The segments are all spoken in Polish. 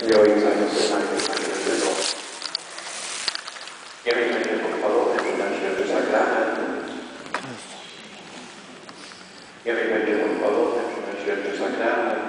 de hoy a los hermanos y de los. Llévenme, por favor, de una de sagrada. Llévenme, por favor, de una de sagrada.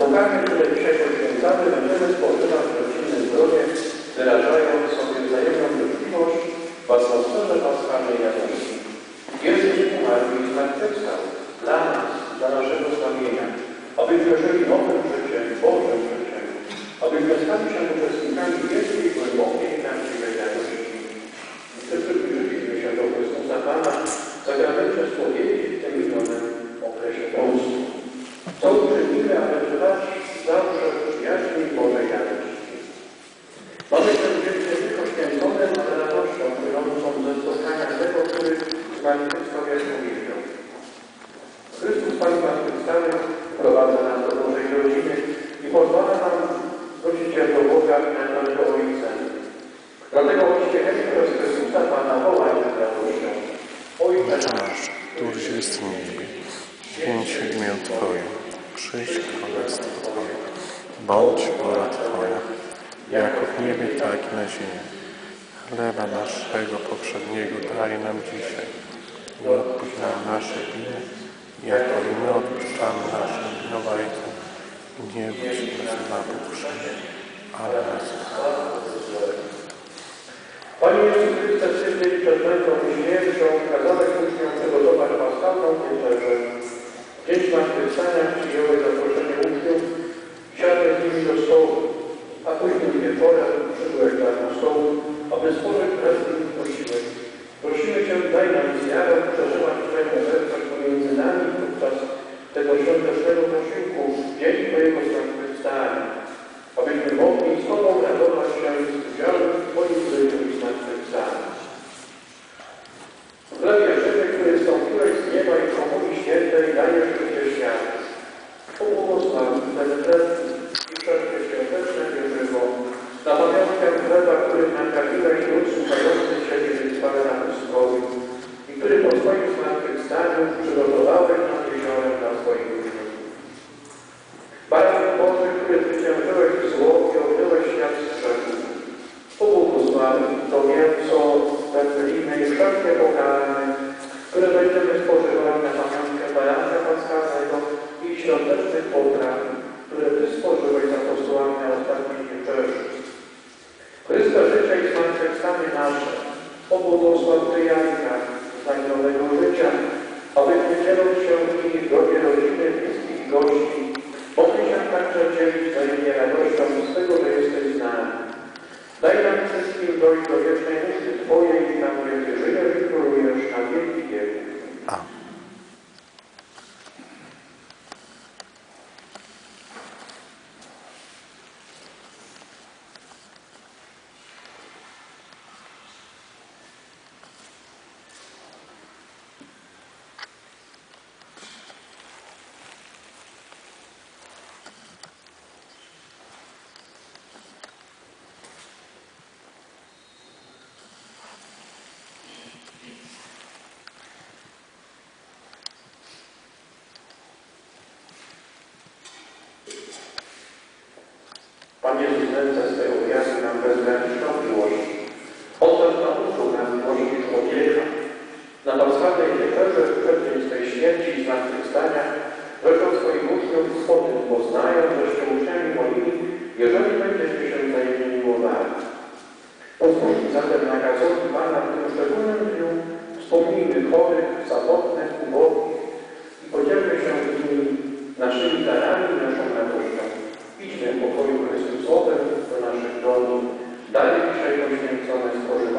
Boganie, które dzisiaj poświęcamy, będziemy spożywać rodzinne zdrowie, wyrażają sobie wzajemną życzliwość w atmosferze paschalnej radości. Jezus umarł i zmartwychwstał. Dla nas, dla naszego zbawienia, abyśmy żyli nowym życiem, Bożym życiem, abyśmy stali się uczestnikami wielkiej jest niby, pięć imię Twoje, przyjdź królestwo Twoje, bądź wola Twoja, jako w niebie, tak i na ziemi. Chleba naszego poprzedniego daj nam dzisiaj. I odpuść nam nasze winy, jako i my odpuszczamy naszym winowajcom. I nie bądź nas na pokuszenie, ale nas Panie Jezu Chryste, przyjdź przed męką i aby służyć Królestwu i posiłek. Prosimy Cię, daj nam zjawę przeżywać Twojemu obłogosławienia znajomego życia, aby w niedzielę się i w gronie rodziny bliskich gości serca swego wyjaśni nam bezgraniczną miłość. Oddał nauczył nam miłości człowieka. Na podstawie tej wierze w przeddzień swej śmierci i zmartwychwstania rzekł swoim uczniom po tym poznają, żeście uczniami moimi, jeżeli będziecie się wzajemnie miłowali. Posłusznie zatem na nakazowi Pana w tym szczególnym dniu wspomnijmy chorych, samotnych, wyświęcone stworzenie.